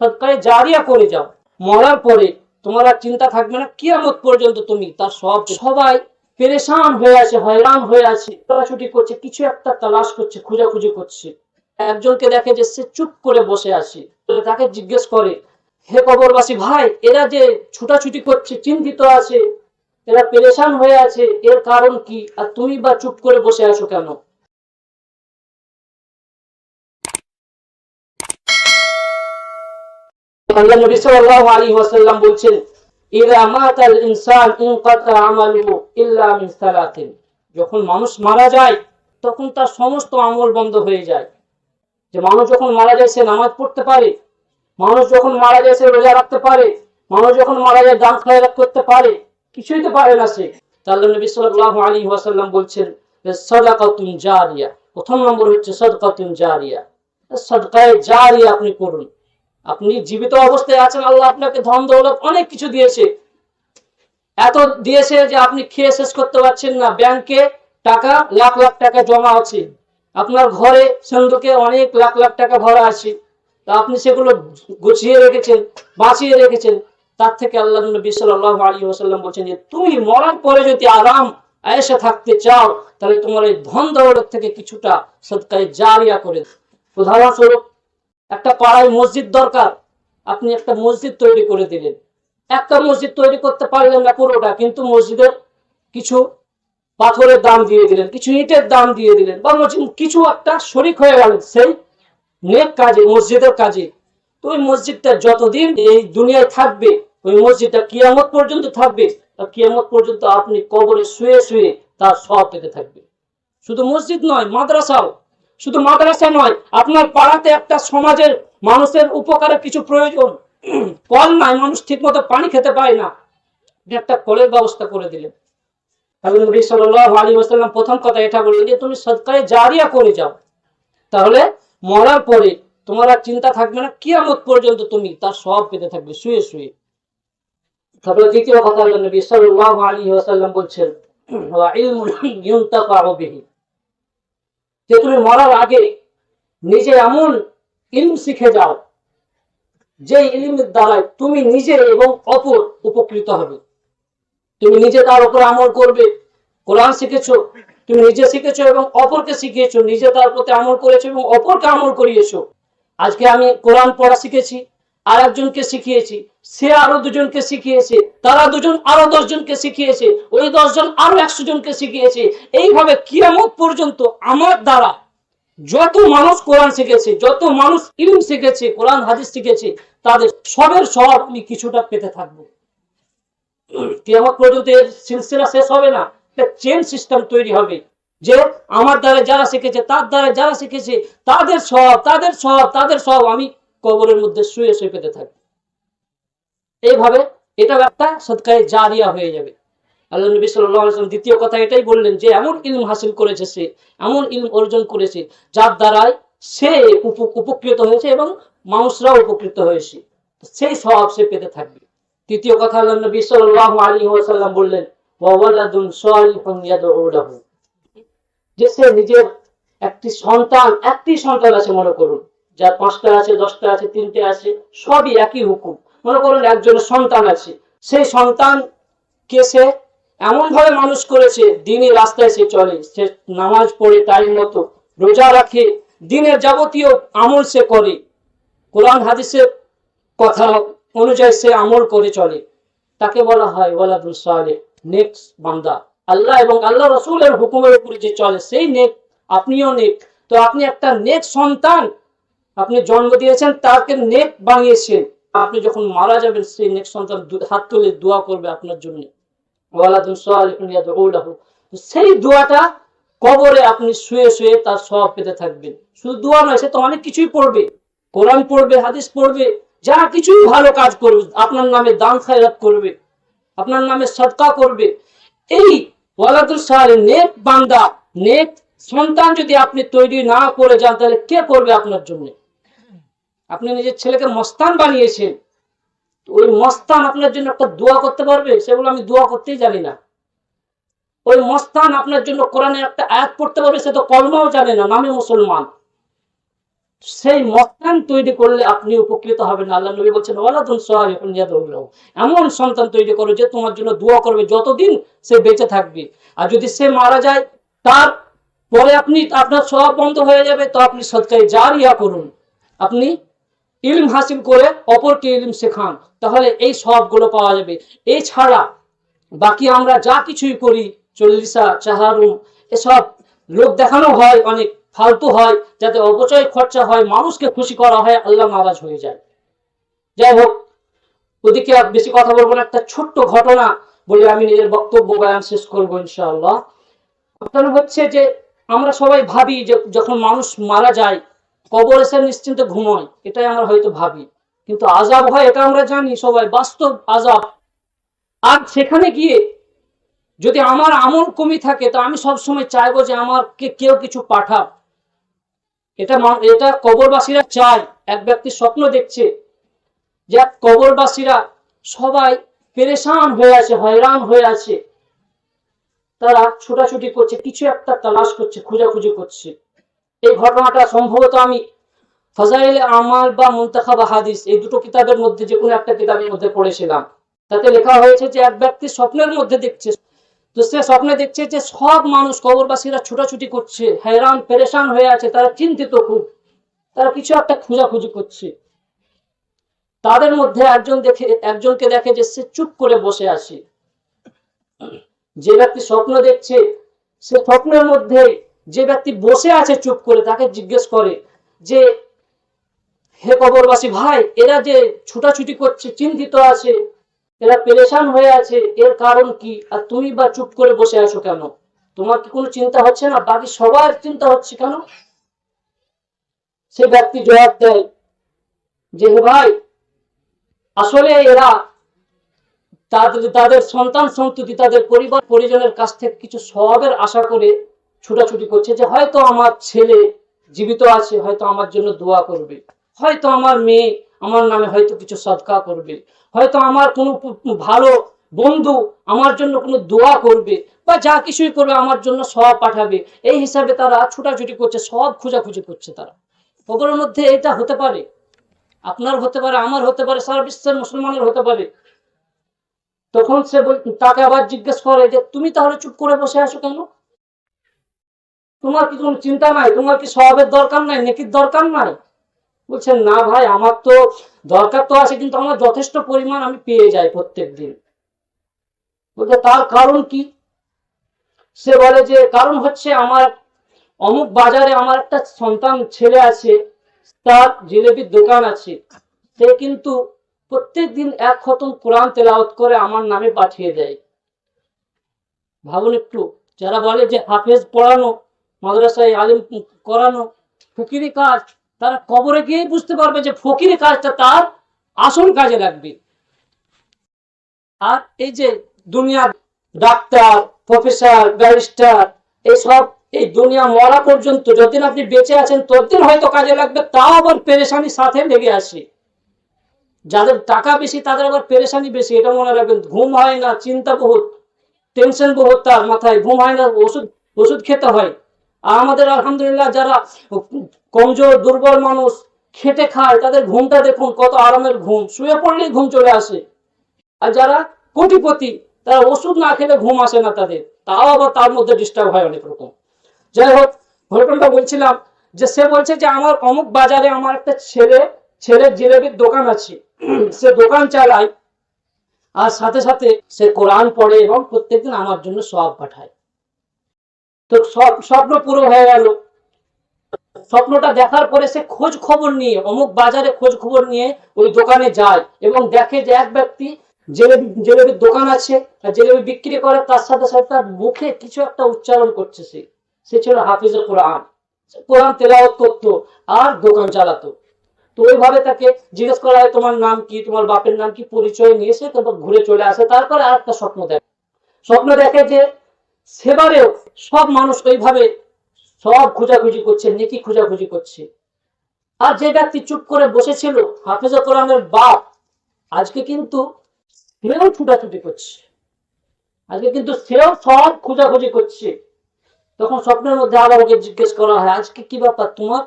সৎকারে জারিয়া করে যাও। মরার পরে তোমার আর চিন্তা থাকবে না, কিয়ামত পর্যন্ত তুমি তার সব সবাই পেরেশান হয়ে আছে, হয়রান হয়ে আছে। ছুটি করছে, কিছু একটা তালাশ করছে, খোঁজাখুঁজি করছে। একজনকে দেখে যে সে চুপ করে বসে আছে। তাকে জিজ্ঞেস করে, হে কবরবাসী ভাই, এরা যে ছুটাছুটি করছে, চিন্তিত আছে, এরা পেরেশান হয়ে আছে, এর কারণ কি? আর তুমি বা চুপ করে বসে আছো কেন? নবী ওয়াসাল্লাম বলছেন ইনসান আমালুহু ইল্লা মিন সালাতিন। যখন মানুষ মারা যায়, তখন তার সমস্ত আমল বন্ধ হয়ে যায়। যে মানুষ যখন মারা যায়, সে নামাজ পড়তে পারে। মানুষ যখন মারা যায়, সে রোজা রাখতে পারে। মানুষ যখন মারা যায় দান খয়রাত করতে পারে। কিছুই তো পারে না সে। আল্লাহ নবী সাল্লাল্লাহু আলাইহি ওয়াসাল্লাম বলছেন, সাদাকাতুন জারিয়া। প্রথম নম্বর হচ্ছে, সাদাকাতুন জারিয়া। সাদকায়ে জারিয়া আপনি করুন। আপনি জীবিত অবস্থায় আছেন, আল্লাহ আপনাকে ধন, দৌলত অনেক কিছু দিয়েছে। এত দিয়েছে যে আপনি খেয়ে শেষ করতে পারছেন না। ব্যাংকে টাকা, লাখ লাখ টাকা জমা আছে। আপনার ঘরে সন্দুকে অনেক লাখ লাখ টাকা ভরা আছে। তা আপনি সেগুলো গুছিয়ে রেখেছেন, বাঁচিয়ে রেখেছেন। তার থেকে আল্লাহ নবী সাল্লাল্লাহু আলাইহি ওয়াসাল্লাম বলছেন যে, তুমি মরার পরে যদি আরাম, আয়েশা থাকতে চাও, তাহলে তোমার এই ধন, দৌলত থেকে কিছুটা সদকায় জারিয়া করে। উদাহরণস্বরূপ একটা পাড়ায় মসজিদ দরকার। আপনি একটা মসজিদ তৈরি করে দিলেন। একটা মসজিদ তৈরি করতে পারলেন না পুরোটা, কিন্তু মসজিদের কিছু পাথরের দাম দিয়ে দিলেন, কিছু ইটের দাম দিয়ে দিলেন, বা মসজিদ- কিছু একটা শরিক হয়ে গেলেন সেই নেক কাজে, মসজিদের কাজে। তো ওই মসজিদটা যতদিন এই দুনিয়ায় থাকবে, ওই মসজিদটা কিয়ামত পর্যন্ত থাকবে কিয়ামত পর্যন্ত আপনি কবরে শুয়ে শুয়ে তার সব পেতে থাকবে শুধু মসজিদ নয়, মাদ্রাসাও। শুধু মাদ্রাসা নয়, আপনার পাড়াতে একটা সমাজের মানুষের উপকারে কিছু প্রয়োজন। কল নাই, মানুষ ঠিক মতো পানি খেতে পায় না। একটা কলের ব্যবস্থা করে দিলেন। তাহলে নবী আলাইহি ওয়াসাল্লাম প্রথম কথা এটা বললেন যে, তুমি সদকায়ে জারিয়া করে যাও। তাহলে মরার পরে তোমার আর চিন্তা থাকবে না, কিয়ামত পর্যন্ত তুমি তার সব পেতে থাকবে, শুয়ে শুয়ে। তারপরে দ্বিতীয় কথা নবী সাল্লাল্লাহু আলাইহি ওয়াসাল্লাম বলছেন যে তুমি মরার আগে নিজে এমন ইলম শিখে যাও, যে ইলমের দ্বারাই তুমি নিজে এবং অপর উপকৃত হবে। তুমি নিজে তার উপর আমল করবে, কোরআন শিখেছ, তুমি নিজে শিখেছো এবং অপরকে শিখিয়েছো, নিজে তার প্রতি আমল করেছ এবং অপরকে আমল করিয়েছো। আজকে আমি কোরআন পড়া শিখেছি আর একজনকে শিখিয়েছি, সে আরও দুজনকে শিখিয়েছে, তারা দুজন আরও দশজনকে শিখিয়েছে, ওই দশজন আরও একশো জনকে শিখিয়েছে। এইভাবে কিয়ামত পর্যন্ত আমার দ্বারা যত মানুষ কোরআন শিখেছে, যত মানুষ ইলম শিখেছে, কোরআন, হাদিস শিখেছে, তাদের সবের সব আমি কিছুটা পেতে থাকব। কিয়ামত পর্যন্ত এর সিলসিলা শেষ হবে না চেন সিস্টেম তৈরি হবে যে আমার দ্বারা যারা শিখেছে, তার দ্বারা যারা শিখেছে, তাদের সব তাদের সব তাদের সব আমি কবরের মধ্যে শুয়ে শুয়ে পেতে থাকব। এইভাবে এটা একটা সৎকারে জারিয়া হয়ে যাবে। আল্লাহ নবী ওয়াসাল্লাম দ্বিতীয় কথা এটাই বললেন যে, এমন ইলম হাসিল করেছে সে, এমন ইলম অর্জন করেছে যার দ্বারাই সে উপকৃত হয়েছে এবং মানুষরাও উপকৃত হয়েছে। সেই স্বভাব সে পেতে থাকবে। তৃতীয় কথা আল্লাহ নবী সাল্লাল্লাহু আলাইহি ওয়াসাল্লাম বললেন যে সে নিজের একটি সন্তান একটি সন্তান আছে মনে করুন। যার পাঁচটা আছে, দশটা আছে, তিনটে আছে, সবই একই হুকুম। মনে করুন একজনের সন্তান আছে। সেই সন্তান কে সে? এমন ভাবে মানুষ করেছে, দিনের রাস্তায় সে চলে। সে নামাজ পড়ে টাইম মতো, রোজা রাখে, দিনের যাবতীয় আমল সে করে। কোরআন, হাদিসের কথা অনুযায়ী সে আমল করে চলে। তাকে বলা হয় ওয়ালাদুল সালে নেক্সট বান্দা। আল্লাহ এবং আল্লাহ রসুলের হুকুমের উপরে যে চলে, সেই নেক, আপনিও নেক। তো আপনি একটা নেক সন্তান আপনি জন্ম দিয়েছেন, তাকে নেক বানিয়েছেন। আপনি যখন মারা যাবেন, সেই নেক সন্তান হাত তুলে দোয়া করবে আপনার জন্য। সেই দোয়াটা কবরে আপনি শুয়ে শুয়ে তার সব পেতে থাকবেন। শুধু দোয়া নয়, সে তো অনেক কিছুই পড়বে। কোরআন পড়বে, হাদিস পড়বে, যা কিছুই ভালো কাজ করবে। আপনার নামে দান খায়রাত করবে, আপনার নামে সদকা করবে। এই ওয়ালাদুল সালে নেক বান্দা, নেক সন্তান যদি আপনি তৈরি না করে যান, তাহলে কে করবে আপনার জন্য? আপনি নিজের ছেলেকে মস্তান বানিয়েছেন ওই মস্তান আপনার জন্য একটা দোয়া করতে পারবে? সেগুলো আমি দোয়া করতেই জানি না। ওই মস্তান আপনার জন্য কোরআনে একটা আয়াত পড়তে পারবে, সে তো কলমাও জানে না নামে মুসলমান। সেই মস্তান তৈরি করলে আপনি উপকৃত হবেন। আল্লাহ নবী বলছেন, ওয়ালাদুন সালিহুন ইয়াদউল্লাহ এমন সন্তান তৈরি করো যে তোমার জন্য দোয়া করবে যতদিন সে বেঁচে থাকবে। আর যদি সে মারা যায়, তার পরে আপনি, আপনার সব বন্ধ হয়ে যাবে, তো আপনি সৎকারে জারিয়া করুন। আপনি ইলম হাসিল করে অপরকে ইলম শেখান, তাহলে এই সবগুলো পাওয়া যাবে। এছাড়া বাকি আমরা যা কিছুই করি, চল্লিশা, চাহারুম, এসব লোক দেখানো হয়, অনেক ফালতু হয়, যাতে অপচয় খরচা হয়, মানুষকে খুশি করা হয়, আল্লাহ নারাজ হয়ে যায়। যাই হোক, ওদিকে বেশি কথা বলব না, একটা ছোট্ট ঘটনা বলে আমি নিজের বক্তব্য বয়ান শেষ করব ইনশাআল্লাহ। হচ্ছে যে আমরা সবাই ভাবি যে যখন মানুষ মারা যায় কবর এসে নিশ্চিন্তে ঘুমোয়, এটাই আমরা হয়তো ভাবি। কিন্তু আজাব হয়, এটা আমরা জানি সবাই, বাস্তব আজাব। আর সেখানে গিয়ে যদি আমার আমল কমি থাকে, তো আমি সবসময় চাইব যে আমাকে কেউ কিছু পাঠাক। এটা এটা কবরবাসীরা চায়। এক ব্যক্তি স্বপ্ন দেখছে যে কবরবাসীরা সবাই পেরেশান হয়ে আছে, হয়রান হয়ে আছে। তারা ছোটাছুটি করছে, কিছু একটা তালাশ করছে, খোঁজাখুঁজি করছে। এই ঘটনাটা সম্ভবত আমি ফজাইল আমাল বা মুন্তাখাবা হাদিস, এই দুটো কিতাবের মধ্যে যে কোনো একটা কিতাবের মধ্যে পড়েছিলাম। তাতে লেখা হয়েছে যে এক ব্যক্তি স্বপ্নের মধ্যে দেখছে। তো সে স্বপ্নে দেখছে যে সব মানুষ, কবরবাসীরা ছোটাছুটি করছে, হয়রান, পেরেশান হয়ে আছে, তারা চিন্তিত খুব। তারা কিছু একটা খোঁজাখুঁজি করছে। তাদের মধ্যে একজন দেখে, একজনকে দেখে যে সে চুপ করে বসে আছে। যে ব্যক্তি স্বপ্ন দেখছে, সে স্বপ্নের মধ্যে যে ব্যক্তি বসে আছে চুপ করে তাকে জিজ্ঞেস করে যে, হে কবরবাসী ভাই, এরা যে ছুটাছুটি করছে, চিন্তিত আছে, এরা পেরেশান হয়ে আছে, এর কারণ কি? আর তুমি বা চুপ করে বসে আছো কেন? তোমার কি কোনো চিন্তা হচ্ছে না? বাকি সবার চিন্তা হচ্ছে কেন? সে ব্যক্তি জবাব দেয় যে, হে ভাই, আসলে এরা তাদের তাদের সন্তান সন্ততি, তাদের পরিবার, পরিজনের কাছ থেকে কিছু সবের আশা করে ছুটাছুটি করছে যে হয়তো আমার ছেলে জীবিত আছে, হয়তো আমার জন্য দোয়া করবে। হয়তো আমার মেয়ে আমার নামে হয়তো কিছু সদকা করবে। হয়তো আমার কোনো ভালো বন্ধু আমার জন্য কোনো দোয়া করবে বা যা কিছুই করবে আমার জন্য সব পাঠাবে। এই হিসাবে তারা ছুটাছুটি করছে সব খোঁজাখুঁজি করছে তারা। কবরের মধ্যে এটা হতে পারে, আপনার হতে পারে, আমার হতে পারে, সারা বিশ্বের মুসলমানের হতে পারে। তখন সে তাকে আবার জিজ্ঞেস করে যে, তুমি তাহলে চুপ করে বসে আছো কেন? তোমার কি কোনো চিন্তা নাই? তোমার কি স্বভাবের দরকার নাই? নেকির দরকার নাই? বলছেন না ভাই, আমার তো দরকার তো আছে, কিন্তু আমার যথেষ্ট পরিমাণ আমি পেয়ে যাই প্রত্যেক দিন বলতে তার কারণ কি? সে বলে যে, কারণ হচ্ছে আমার অমুক বাজারে আমার একটা সন্তান ছেলে আছে, তার জিলেবির দোকান আছে। সে কিন্তু প্রত্যেক দিন এক খতম কোরআন তেলাওয়াত করে আমার নামে পাঠিয়ে দেয়। ভাবুন একটু, যারা বলে যে হাফেজ পড়ানো মাদ্রাসায় আলিম করানো ফকিরি কাজ, তারা কবরে গিয়েই বুঝতে পারবে যে ফকিরি কাজটা তার আসল কাজে লাগবে। আর এই যে দুনিয়া ডাক্তার, প্রফেসর, ব্যারিস্টার এইসব এই দুনিয়া মরা পর্যন্ত যতদিন আপনি বেঁচে আছেন, ততদিন হয়তো কাজে লাগবে, তাও আবার পেরেশানি সাথে লেগে আসে যাদের টাকা বেশি, তাদের আবার পেরেশানি বেশি, এটা মনে রাখবেন, ঘুম হয় না, চিন্তা বহুত, টেনশন বহুত তার মাথায়, ঘুম হয় না, ওষুধ ওষুধ খেতে হয়। আমাদের আলহামদুলিল্লাহ যারা কমজোর, দুর্বল মানুষ, খেটে খায়, তাদের ঘুমটা দেখুন, কত আরামের ঘুম। শুয়ে পড়লেই ঘুম চলে আসে। আর যারা কোটিপতি, তারা ওষুধ না খেলে ঘুম আসে না তাদের। তাও আবার তার মধ্যে ডিস্টার্ব হয় অনেক রকম। যাই হোক, ঘটনাটা বলছিলাম যে সে বলছে যে আমার অমুক বাজারে আমার একটা ছেলে, ছেলের জিলেবির দোকান আছে। সে দোকান চালায়। আর সাথে সাথে সে কোরআন পড়ে এবং প্রত্যেকদিন আমার জন্য সব পাঠায়। তো স্বপ্ন পুরো হয়ে গেল। স্বপ্নটা দেখার পরে সে খোঁজ খবর নিয়ে, অমুক বাজারে খোঁজ খবর নিয়ে ওই দোকানে যায় এবং দেখে যে এক ব্যক্তি জেলেবি, জেলেবির দোকান আছে জেলেবি বিক্রি করে, তার সাথে সাথে তার মুখে কিছু একটা উচ্চারণ করছে সে। সে ছিল হাফিজুল কোরআন। কোরআন তেলাওয়াত করতো, আর দোকান চালাতো। তো ওইভাবে তাকে জিজ্ঞেস করা হয়, তোমার নাম কি? তোমার বাপের নাম কি? পরিচয় নিয়ে সে তারপর ঘুরে চলে আসে, তারপরে আর একটা স্বপ্ন দেখে। স্বপ্ন দেখে যে সেবারেও সব মানুষ ওইভাবে সব খোঁজাখুঁজি করছে, নেকি খোঁজাখুঁজি করছে। আর যে ব্যক্তি চুপ করে বসেছিল, হাফেজ কোরআনের বাপ, আজকে কিন্তু সেও ছুটাছুটি করছে। আজকে কিন্তু সেও সব খোঁজাখুঁজি করছে। তখন স্বপ্নের মধ্যে আবার ওকে জিজ্ঞেস করা হয়, আজকে কি ব্যাপার তোমার?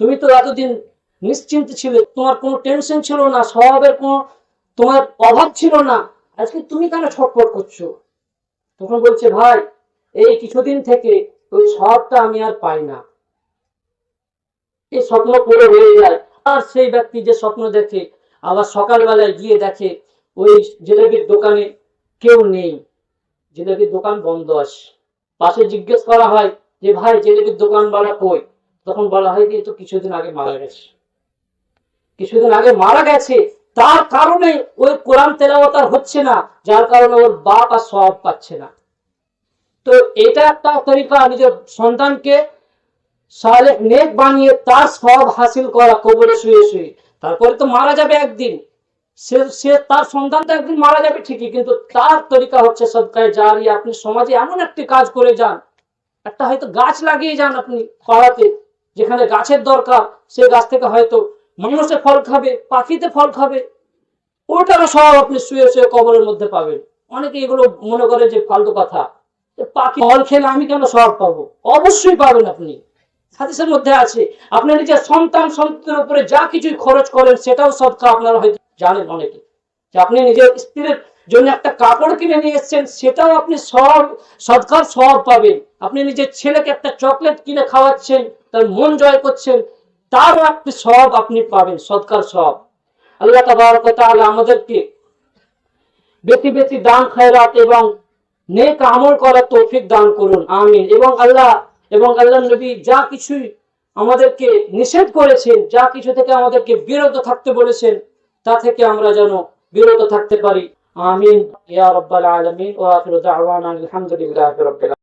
তুমি তো এতদিন নিশ্চিন্ত ছিলে, তোমার কোনো টেনশন ছিল না, স্বভাবের কোনো তোমার অভাব ছিল না। আজকে তুমি কেন ছটফট করছ? তখন বলছে, ভাই এই কিছুদিন থেকে ওই স্বভাবটা আমি আর পাই না। এই স্বপ্ন পুরো হয়ে যায়। আর সেই ব্যক্তি যে স্বপ্ন দেখে, আবার সকালবেলায় গিয়ে দেখে, ওই জিলেবির দোকানে কেউ নেই। জিলেবির দোকান বন্ধ আছে। পাশে জিজ্ঞেস করা হয় যে, ভাই জিলেবির দোকানওয়ালা কই? তখন বলা হয় যে তো কিছুদিন আগে মারা গেছে। কিছুদিন আগে মারা গেছে। তার কারণে ওই কোরআন তেলাওয়াত হচ্ছে না। যার কারণে ওর বাপ আর সব পাচ্ছে না। তো এটা একটা তরিকা নিজের সন্তানকে সালে নেক বানিয়ে তার সব হাসিল করা, কবরে শুয়ে শুয়ে। তারপরে তো মারা যাবে একদিন। সে সে তার সন্তান তো একদিন মারা যাবে ঠিকই, কিন্তু তার তরিকা হচ্ছে সদকায় আপনি সমাজে এমন একটি কাজ করে যান, একটা হয়তো গাছ লাগিয়ে যান আপনি পাড়াতে, যেখানে গাছের দরকার, সে গাছ থেকে হয়তো মানুষে ফল খাবে, পাখিতে ফল খাবে। ওটারও সব আপনি শুয়ে শুয়ে কবরের মধ্যে পাবেন। অনেকে এগুলো মনে করে যে ফালতু কথা। পাখি ফল খেলে আমি কেন সব পাবো? অবশ্যই পাবেন আপনি। হাদিসের মধ্যে আছে, আপনি নিজের সন্তান সন্তানের উপরে যা কিছুই খরচ করেন, সেটাও সদকা আপনারা হয়তো জানেন অনেকে। যে আপনি নিজের স্ত্রীর জন্য একটা কাপড় কিনে নিয়ে এসেছেন, সেটাও আপনি সব সদকার সব পাবেন। আপনি নিজের ছেলেকে একটা চকলেট কিনে খাওয়াচ্ছেন, তার মন জয় করছেন, তারও আপনি সব আপনি পাবেন সদকার সব। আল্লাহ তাআলা আমাদেরকে বেশি বেশি দান, খয়রাত এবং নেক আমল করার তৌফিক দান করুন, আমিন। এবং আল্লাহ এবং আল্লাহ নবী যা কিছুই আমাদেরকে নিষেধ করেছেন, যা কিছু থেকে আমাদেরকে বিরত থাকতে বলেছেন, তা থেকে আমরা যেন বিরত থাকতে পারি। আমিন। ইয়া রাব্বাল আলামিন। ওয়া আখিরু আলহামদুলিল্লাহি